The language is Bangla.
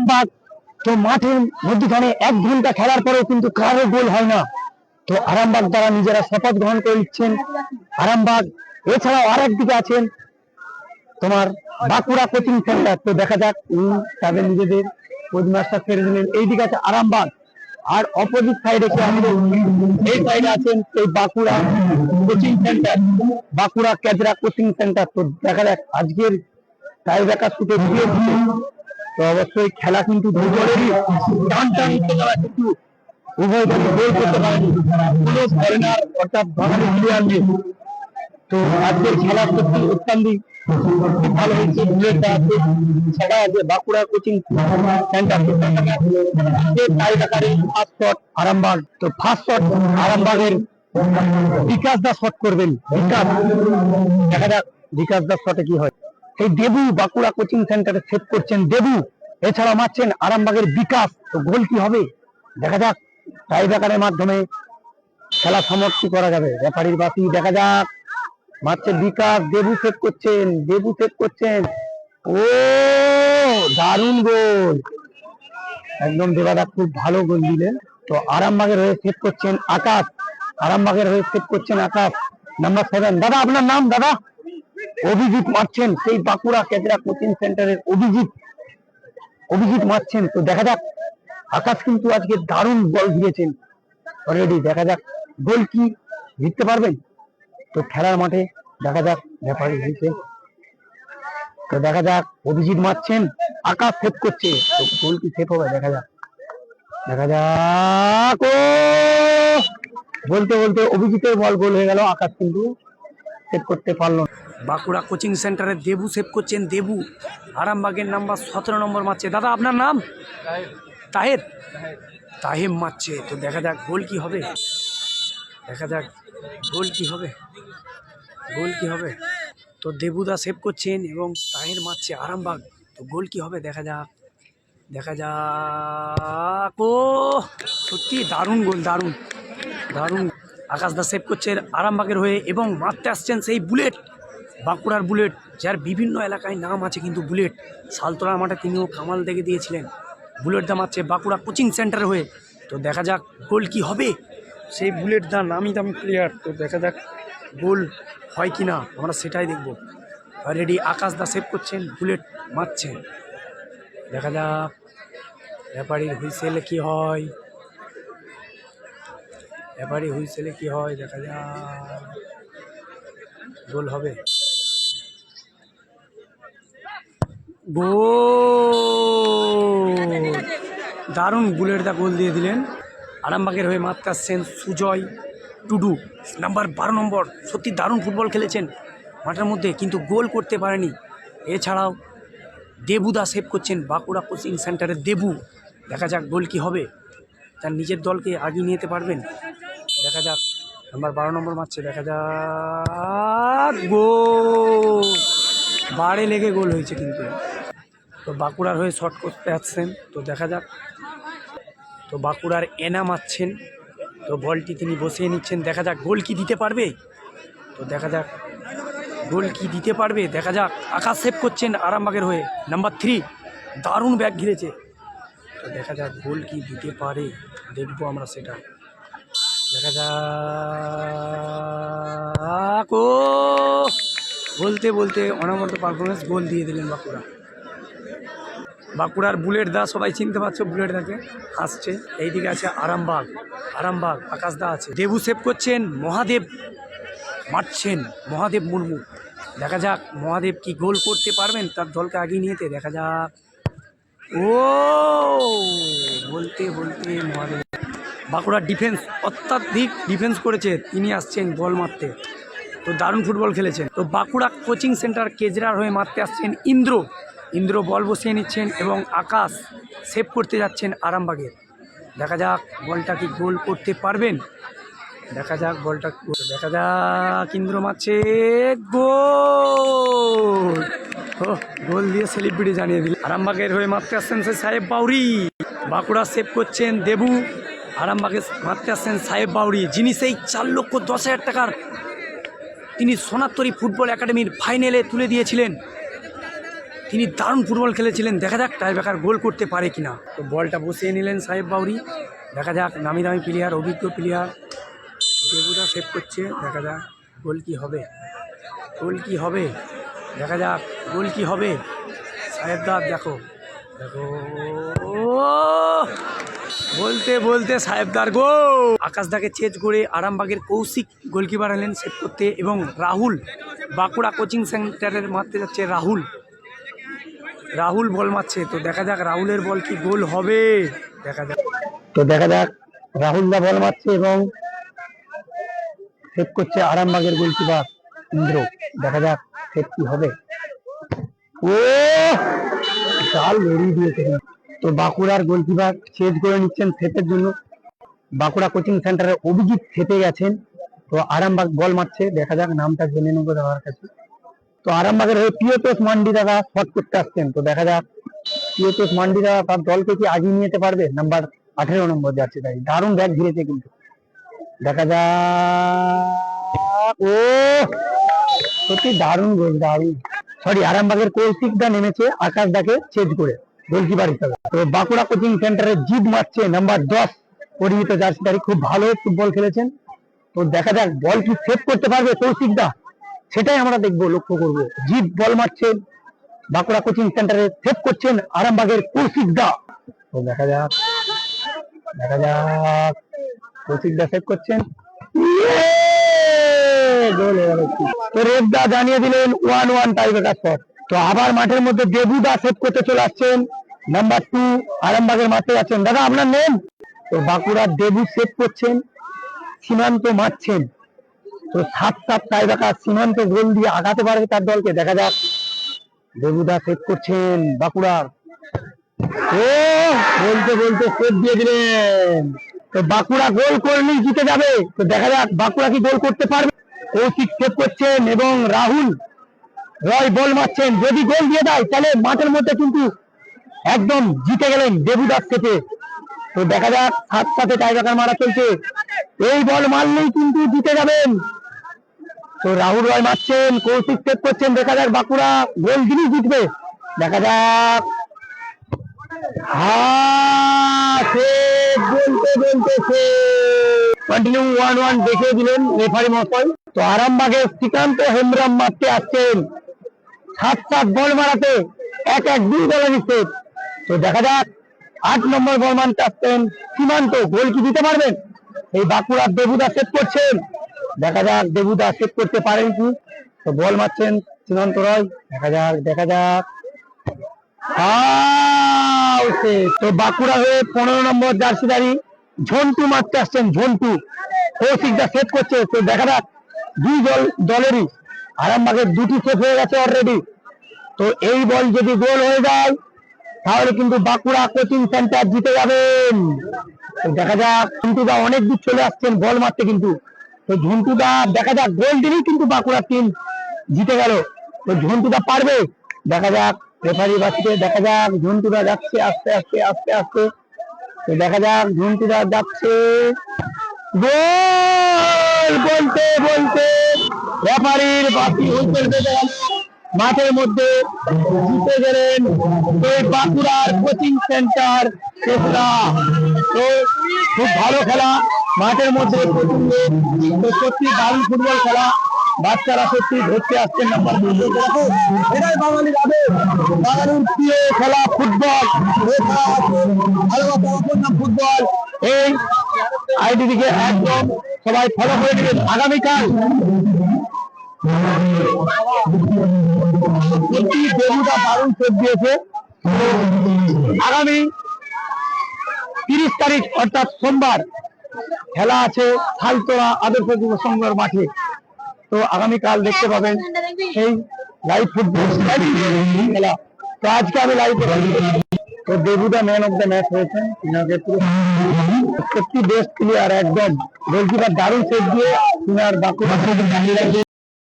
আরামবাগ তো মাঠের মধ্যখানে এক ঘণ্টা খেলার পরেও কিন্তু কারও গোল হয় না। তো আরামবাগ দ্বারা নিজেরা শপথ গ্রহণ করে নিচ্ছেন। আরামবাগ, এছাড়াও আর একদিকে আছেন তোমার বাঁকুড়া কোচিং সেন্টার। তো দেখা যাক তাদের নিজেদের কোচ মাস্টার ছেড়ে দিলেন। এইদিকে আছে আরামবাগ। আর অপোজিট সাইডে কি আমাদের এই সাইডে আছেন এই বাঁকুড়া কোচিং সেন্টার। বাঁকুড়া ক্যাজরা কোচিং সেন্টার। তো দেখা যাক আজকের টাই ব্রেকার শুটে তো অবশ্যই খেলা কিন্তু তো আজকের খেলা সত্যি ভালো হয়েছে। আছে। সেটা আছে Bankura coaching centre. First shot Arambagh. তো ফার্স্ট শট আরামবাগের বিকাশ দা শট করবেন। বিকাশ, দেখা যাক বিকাশ দাস শটে কি হয়। এই দেবু বাঁকুড়া কোচিং সেন্টারে সেট করছেন দেবু। এছাড়া মারছেন আরামবাগের বিকাশ। তো গোল কি হবে? দেখা যাক। টাই ব্রেকারের মাধ্যমে খেলা সমাপ্তি করা যাবে। রেফারির বাসি দেখা যাক। মারছে বিকাশ, দেবু সেট করছেন, দেবু সেট করছেন। ও, দারুণ গোল একদম দেবাদা খুব ভালো গোল দিলেন। তো আরামবাগের হয়ে সেট করছেন আকাশ। আরামবাগের হয়ে সেট করছেন আকাশ। নাম্বার সেভেন দাদা, আপনার নাম, দাদা? অভিজিৎ মারছেন, সেই বাঁকুড়া কেজরা কোচিং সেন্টারের অভিজিৎ। অভিজিৎ মারছেন, তো দেখা যাক। আকাশ কিন্তু আজকে দারুণ বল দিয়েছেন। অলরেডি দেখা যাক, গোল কি জিততে পারবেন? তো খেলার মাঠে দেখা যাক ব্যাপারী হয়েছে তো দেখা যাক, অভিজিৎ মারছেন, আকাশ সেট করছে। তো গোল কি সেট হবে, দেখা যাক। দেখা যাক, ও! বলতে বলতে অভিজিতের বল গোল হয়ে গেল, আকাশ কিন্তু সেট করতে পারল না। বাঁকুড়া কোচিং সেন্টারে দেবু সেভ করছেন, দেবু। আরামবাগের নাম্বার সতেরো নম্বর মারছে। দাদা, আপনার নাম? তাহের। তাহেব মারছে। তো দেখা যাক, গোল কি হবে? দেখা যাক, গোল কি হবে? গোল কি হবে? তো দেবুদা সেভ করছেন এবং তাহের মারছে আরামবাগ। তো গোল কি হবে? দেখা যাক। দেখা যাক। ও, সত্যি দারুণ গোল, দারুণ। দারুণ। আকাশদা সেভ করছে আরামবাগের হয়ে এবং মারতে আসছেন সেই বুলেট। বাঁকুড়ার বুলেট, যার বিভিন্ন এলাকায় নাম আছে কিন্তু বুলেট। সালতোলা মাঠে তিনিও কামাল দেখে দিয়েছিলেন। বুলেট দা মারছে বাঁকুড়া কোচিং সেন্টার হয়ে। তো দেখা যাক গোল কি হবে। সেই বুলেট দা নামি দামি প্লেয়ার তো দেখা যাক গোল হয় কি না আমরা সেটাই দেখব। অলরেডি আকাশ দা সেভ করছেন, বুলেট মারছেন দেখা যাক ব্যাপারীর হুইসেলে কি হয়। এবারে হুইসেলে কি হয়, দেখা যাক। গোল হবে। গোল দারুণ বুলেট দা গোল দিয়ে দিলেন। আরামবাগের হয়ে মারতে আসছেন সুজয় টুডু। নাম্বার বারো নম্বর। সত্যি দারুণ ফুটবল খেলেছেন। মাঠের মধ্যে কিন্তু গোল করতে পারেনি। এছাড়াও দেবুদা সেভ করছেন বাঁকুড়া কোচিং সেন্টারের দেবু। দেখা যাক গোল কি হবে। তার নিজের দলকে আগিয়ে নিয়ে যেতে পারবেন। দেখা যাক। নাম্বার বারো নম্বর মারছে। দেখা যাক। গোল! বারে লেগে গোল হয়েছে কিন্তু। তো বাঁকুড়ার হয়ে শট করতে আসছেন তো দেখা যাক। তো বাঁকুড়ার এনা মারছেন তো বলটি তিনি বসিয়ে নিচ্ছেন, দেখা যাক গোল কি দিতে পারবে। তো দেখা যাক গোল কি দিতে পারবে, দেখা যাক। আকাশ সেভ করছেন আরামবাগের হয়ে নাম্বার থ্রি দারুণ ব্যাগ ঘিরেছে। তো দেখা যাক গোল কি দিতে পারে, দেখব আমরা সেটা। দেখা যাক, ও! বলতে বলতে অনামত পারফরমেন্স গোল দিয়ে দিলেন বাঁকুড়া। বাঁকুড়ার বুলেট দা, সবাই চিনতে পারছ বুলেট দাকে? আসছে। এইদিকে আছে আরামবাগ। আরামবাগ, আকাশ দা আছে। দেবু সেভ করছেন, মহাদেব মারছেন, মহাদেব মুর্মু। দেখা যাক মহাদেব কি গোল করতে পারবেন, তার দলকে আগিয়ে নিয়েতে। দেখা যাক। ও, বলতে বলতে মহাদেব। বাঁকুড়ার ডিফেন্স অত্যাধিক ডিফেন্স করেছে, তিনি আসছেন বল মারতে। তো দারুণ ফুটবল খেলেছেন। তো বাঁকুড়া কোচিং সেন্টার কেজরার হয়ে মারতে আসছেন ইন্দ্র। ইন্দ্র বল বসিয়ে নিচ্ছেন এবং আকাশ সেভ করতে যাচ্ছেন আরামবাগের দেখা যাক বলটা কি গোল করতে পারবেন। দেখা যাক বলটা দেখা যাক ইন্দ্র মারছে। গোল! ও, গোল দিয়ে সেলিব্রিটি জানিয়ে দিল। আরামবাগের হয়ে মারতে আসছেন সে সাহেব বাউরি। বাঁকুড়া সেভ করছেন দেবু। আরামবাগে মারতে আসছেন সাহেব বাউরি, যিনি সেই চার লক্ষ দশ হাজার টাকার তিনি সোনাত্তরী ফুটবল একাডেমির ফাইনালে তুলে দিয়েছিলেন। তিনি দারুণ ফুটবল খেলেছিলেন। দেখা যাক টাইব্রেকার গোল করতে পারে কিনা। তো বলটা বসিয়ে নিলেন সাহেব বাউরি। দেখা যাক নামি দামি প্লেয়ার অভিজ্ঞ প্লেয়ার দেবুদা সেভ করছে। দেখা যাক গোল কি হবে। গোল কি হবে? দেখা যাক গোল কি হবে। সাহেবদার দেখো। দেখো। বলতে বলতে সাহেবদার গো আকাশদাকে চেঞ্জ করে আরামবাগের কৌশিক গোলকিপার এলেন সেভ করতে এবং রাহুল, বাঁকুড়া কোচিং সেন্টারের মারতে যাচ্ছে রাহুল। রাহুল বল মারছে, তো দেখা যাক রাহুলের বল কি গোল হবে। দেখা যাক। তো দেখা যাক, রাহুল দা বল মারছে এবং সেভ করছে আরামবাগের গোলকিপার ইন্দ্র। দেখা যাক সেভ কি হবে। ও! চাল লড়িয়ে দিয়েছে। তো বাঁকুড়ার গোলকিপার চেঞ্জ করে নিচ্ছেন সেটের জন্য। বাঁকুড়া কোচিং সেন্টারে অভিজিৎ সেটে গেছেন। তো আরামবাগ বল মারছে। দেখা যাক, নামটা জেনে নেব দাদার কাছে। তো আরামবাগের হয়ে প্রিয়তোষ মান্ডি দাদা শট করতে আসছেন। তো দেখা যাক প্রিয়তোষ মান্ডি দাদা তার দলকে কি আগিয়ে নিয়ে যেতে পারবে? নাম্বার আঠেরো নম্বর যাচ্ছে তাই। দারুণ ব্যাগ ঘিরেছে কিন্তু। দেখা যাক। ও! সত্যি দারুণ গোল দারুণ। সরি আরামবাগের কৌশিক দা নেমেছে আকাশ দাকে চেঞ্জ করে। গোলকিপার হিসাবে। তো বাঁকুড়া কোচিং সেন্টারে জিত মারছে নাম্বার দশ পরিহিত জার্সিদারি খুব ভালো ফুটবল খেলেছেন। তো দেখা যাক বল কি সেভ করতে পারবে কৌশিক দা সেটাই আমরা দেখব, লক্ষ্য করব। জিত বল মারছেন বাঁকুড়া কোচিং সেন্টারে সেভ করছেন আরামবাগের কৌশিক দা দেখা যাক দেখা যাক কৌশিক দা সেভ করছেন। ইয়ে! তো রেগদা জানিয়ে দিলেন ওয়ান ওয়ান টাইব্রেকার শট তো আবার মাঠের মধ্যে দেবু দা সেভ করতে চলে আসছেন। নাম্বার টু আরামবাগের মাঠে আছেন। দাদা, আপনার নেম তো বাঁকুড়ার দেবু সেভ করছেন। সীমান্ত মারছেন। তো সাত সাত টাইব্রেকার সীমান্ত গোল দিয়ে আগাতে পারবে তার দলকে। দেখা যাক। দেবুদা করছেন বাঁকুড়ার। ও, বলতে বলতে দিয়ে দিলেন। তো বাঁকুড়া গোল করলেই জিতে যাবে। তো দেখা যাক বাঁকুড়া কি গোল করতে পারবে। কৌশিক সেভ করছেন এবং রাহুল। রয় বল মারছেন। যদি গোল দিয়ে দেয়, তাহলে মাঠের মধ্যে কিন্তু একদম জিতে গেলেন দেবুদাস থেকে তো দেখা যাক, সাত সাথে টাইগার মারা চলছে। এই বল মারলেই কিন্তু জিতে যাবেন। তো রাহুল রয় মারছেন কৌশিক সেভ করছেন দেখা যাক বাঁকুড়া গোল দিনই জিতবে। দেখা যাক। হ্যাঁ, বলতে কন্টিনিউ ওয়ান ওয়ান দেখিয়ে দিলেন রেফারি তো আরামবাগের শ্রীকান্ত মারতে আসছেন। সাত সাত মারাতে এক এক দুই তো দেখা যাক আট নম্বর সীমান্ত। গোল কি দিতে পারবেন? এই বাঁকুড়ার দেবুদা সেভ করছেন। দেখা যাক, দেবুদা সেভ করতে পারেন কি? তো বল মারছেন সীমান্ত রয়। দেখা যাক দেখা যাক। তো বাঁকুড়া হয়ে পনেরো নম্বর জার্সিদারি ঝন্টু মারতে আসছেন, ঝন্টু। কৌশিক দা সেভ করছে, তো দেখা যাক, দুই দল দলেরই আরামবাগের দুটি সেভ হয়ে গেছে অলরেডি তো এই বল যদি গোল হয়ে যায়, তাহলে কিন্তু বাঁকুড়া কোচিং সেন্টার জিতে যাবেন। দেখা যাক ঝন্টুদা অনেক দূর চলে আসছেন, বল মারতে কিন্তু। তো ঝন্টুদা, দেখা যাক, গোল দিলেই কিন্তু বাঁকুড়ার টিম জিতে গেল। তো ঝন্টুদা পারবে? দেখা যাক রেফারি বাসকে দেখা যাক, ঝন্টুদা যাচ্ছে আস্তে আস্তে আস্তে আস্তে। তো দেখা যাক, ঝন্টুদা যাচ্ছে। গোল! বলতে বলতে রেফারির বাকি হুইসেল মাঠের মধ্যে জিতে গেলেন এই বাঁকুড়ার কোচিং সেন্টার তো খুব ভালো খেলা। মাঠের মধ্যে সত্যি দারুণ ফুটবল খেলা। বাচ্চারা সত্যি ধরতে আসছেন নাম্বার এটাই বাঙালি যাবে বাঙালির প্রিয় খেলা ফুটবল। ফুটবল। এই আইডিটিকে একদম সবাই ফলো করে দিবেন আগামীকাল। সত্যি দেবুটা দারুণ সেভ দিয়েছে। আগামী তিরিশ তারিখ, অর্থাৎ সোমবার খেলা আছে খালতোড়া আদর্শ যুব সংঘর মাঠে। তো আগামীকাল দেখতে পাবেন সেই লাইভ ফুটবল খেলা। তো আজকে আমি লাইভ তো Debuda man of the match হয়েছেন, তিনাকে সত্যি বেস্ট প্লেয়ার একদম। গোলকিপার দারুণ সেট দিয়ে, তিনার বাঁকুড়া